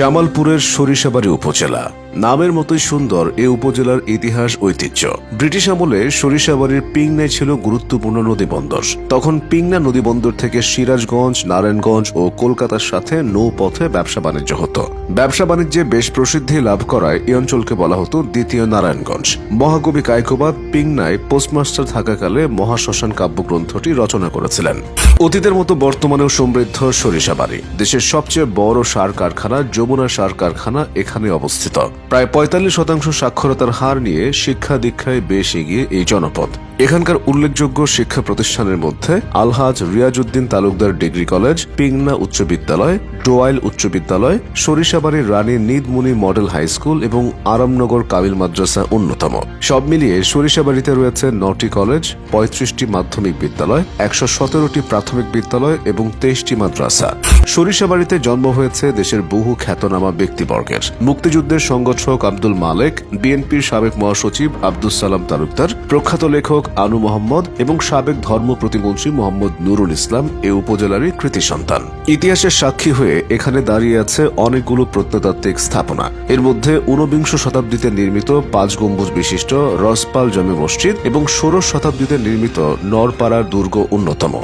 জামালপুরের সরিষাবাড়ি উপজেলা। নামের মতোই সুন্দর এ উপজেলার ইতিহাস ঐতিহ্য। ব্রিটিশ আমলে সরিষাবাড়ির পিংনায় ছিল গুরুত্বপূর্ণ নদীবন্দর। তখন পিংনা নদীবন্দর থেকে সিরাজগঞ্জ, নারায়ণগঞ্জ ও কলকাতার সাথে নৌপথে ব্যবসা বাণিজ্য হতো। ব্যবসা বাণিজ্যে বেশ প্রসিদ্ধি লাভ করায় এই অঞ্চলকে বলা হতো দ্বিতীয় নারায়ণগঞ্জ। মহাকবি কায়কোবাদ পিংনায় পোস্টমাস্টার থাকাকালে মহাশ্মশান কাব্যগ্রন্থটি রচনা করেছিলেন। অতীতের মতো বর্তমানেও সমৃদ্ধ সরিষাবাড়ি। দেশের সবচেয়ে বড় সার কারখানা যমুনা সার কারখানা এখানে অবস্থিত। প্রায় পঁয়তাল্লিশ শতাংশ সাক্ষরতার হার নিয়ে শিক্ষা দীক্ষায় বেশ এগিয়ে এই জনপদ। এখানকার উল্লেখযোগ্য শিক্ষা প্রতিষ্ঠানের মধ্যে আলহাজ রিয়াজউদ্দিন তালুকদার ডিগ্রি কলেজ, পিংনা উচ্চ বিদ্যালয়, ডোয়াইল উচ্চ বিদ্যালয় সরিষাবাড়ির Rani Nidmuni model high school এবং আরামনগর কামিল মাদ্রাসা অন্যতম। সব মিলিয়ে সরিষাবাড়িতে রয়েছে নটি কলেজ, পঁয়ত্রিশটি মাধ্যমিক বিদ্যালয়, একশো সতেরোটি প্রাথমিক বিদ্যালয় এবং তেইশটি মাদ্রাসা। সরিষাবাড়িতে জন্ম হয়েছে দেশের বহু খ্যাতনামা ব্যক্তিবর্গের। মুক্তিযুদ্ধের সংগঠক আব্দুল মালেক, বিএনপির সাবেক মহাসচিব আব্দুল সালাম তালুকদার, প্রখ্যাত লেখক আনু মোহাম্মদ এবং সাবেক ধর্ম প্রতিমন্ত্রী মোহাম্মদ নুরুল ইসলাম এ উপজেলারই কৃতি সন্তান। ইতিহাসের সাক্ষী হয়ে এখানে দাঁড়িয়ে আছে অনেকগুলো প্রত্নতাত্ত্বিক স্থাপনা। এর মধ্যে ঊনবিংশ শতাব্দীতে নির্মিত পাঁচ গম্বুজ বিশিষ্ট রসপাল জমি মসজিদ এবং ষোড়শ শতাব্দীতে নির্মিত নরপাড়ার দুর্গ অন্যতম।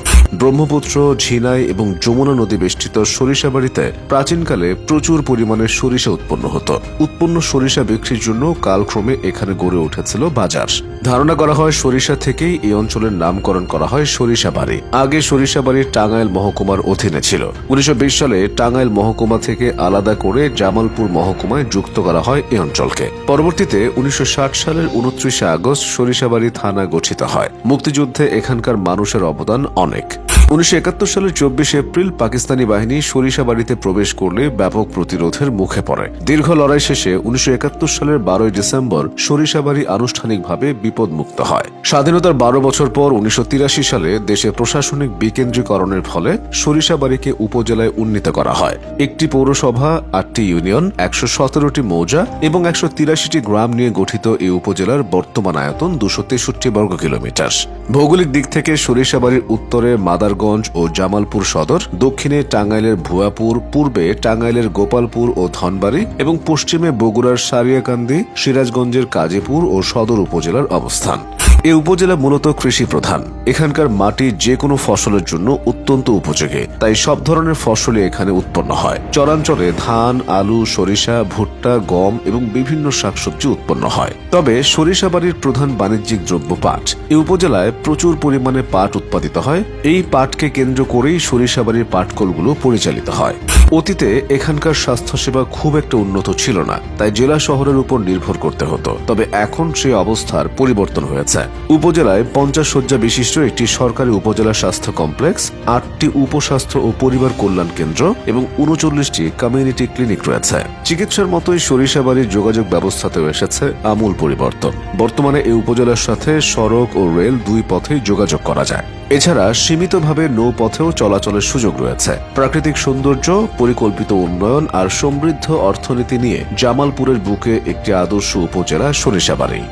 ব্রহ্মপুত্র, ঝিনাই এবং যমুনা নদী বেষ্টিত সরিষাবাড়িতে প্রাচীনকালে প্রচুর পরিমাণে সরিষা উৎপন্ন হতো। উৎপন্ন সরিষা বিক্রির জন্য কালক্রমে এখানে গড়ে উঠেছিল বাজার। ধারণা করা হয় সরিষা থেকেই এই অঞ্চলের নামকরণ করা হয় সরিষাবাড়ি আগে সরিষাবাড়ি টাঙ্গাইল মহকুমার অধীনে ছিল। উনিশশো বিশ সালে টাঙ্গাইল মহকুমা থেকে আলাদা করে জামালপুর মহকুমায় যুক্ত করা হয় এই অঞ্চলকে। পরবর্তীতে উনিশশো ষাট সালের উনত্রিশে আগস্ট সরিষাবাড়ি থানা গঠিত হয়। মুক্তিযুদ্ধে এখানকার মানুষের অবদান অনেক। উনিশশো একাত্তর সালের চব্বিশ এপ্রিল পাকিস্তানি বাহিনী সরিষাবাড়িতে প্রবেশ করলে ব্যাপক প্রতিরোধের মুখে পড়ে। দীর্ঘ লড়াই শেষে উনিশশো একাত্তর সালের বারোই ডিসেম্বর সরিষাবাড়ি আনুষ্ঠানিকভাবে বিপদমুক্ত হয়। স্বাধীনতার বারো বছর পর উনিশশো তিরাশি সালে দেশে প্রশাসনিক বিকেন্দ্রীকরণের ফলে সরিষাবাড়িকে উপজেলায় উন্নীত করা হয়। একটি পৌরসভা, আটটি ইউনিয়ন, একশো সতেরোটি মৌজা এবং একশো তিরাশিটি গ্রাম নিয়ে গঠিত এই উপজেলার বর্তমান আয়তন দুশো তেষট্টি বর্গ কিলোমিটার ভৌগোলিক দিক থেকে সরিষাবাড়ির উত্তরে মাদারগঞ্জ ও জামালপুর সদর, দক্ষিণে টাঙ্গাইলের ভুয়াপুর, পূর্বে টাঙ্গাইলের গোপালপুর ও ধনবাড়ি এবং পশ্চিমে বগুড়ার সারিয়াকান্দি, সিরাজগঞ্জের কাজীপুর ও সদর উপজেলার অবস্থান। এ উপজেলা মূলত কৃষি প্রধান। এখানকার মাটি যে কোনো ফসলের জন্য অত্যন্ত উপযোগী, তাই সব ধরনের ফসলই এখানে উৎপন্ন হয়। চরাঞ্চলে ধান, আলু, সরিষা, ভুট্টা, গম এবং বিভিন্ন শাকসবজি উৎপন্ন হয়। তবে সরিষাবাড়ির প্রধান বাণিজ্যিক দ্রব্য পাট। এই উপজেলায় প্রচুর পরিমাণে পাট উৎপাদিত হয়। এই পাটকে কেন্দ্র করেই সরিষাবাড়ির পাটকলগুলো পরিচালিত হয়। অতীতে এখানকার স্বাস্থ্যসেবা খুব একটা উন্নত ছিল না, তাই জেলা শহরের উপর নির্ভর করতে হতো। তবে এখন সেই অবস্থার পরিবর্তন হয়েছে। উপজেলায় পঞ্চাশ শয্যা বিশিষ্ট একটি সরকারি উপজেলা স্বাস্থ্য কমপ্লেক্স, আটটি উপস্বাস্থ্য ও পরিবার কল্যাণ কেন্দ্র এবং উনচল্লিশটি কমিউনিটি ক্লিনিক রয়েছে। চিকিৎসার মতোই সরিষাবাড়ির যোগাযোগ ব্যবস্থাতেও এসেছে আমূল পরিবর্তন। বর্তমানে এই উপজেলার সাথে সড়ক ও রেল দুই পথেই যোগাযোগ করা যায়। এছাড়া সীমিতভাবে নৌপথেও চলাচলের সুযোগ রয়েছে। প্রাকৃতিক সৌন্দর্য, পরিকল্পিত উন্নয়ন আর সমৃদ্ধ অর্থনীতি নিয়ে জামালপুরের বুকে একটি আদর্শ উপজেলা সরিষাবাড়ি।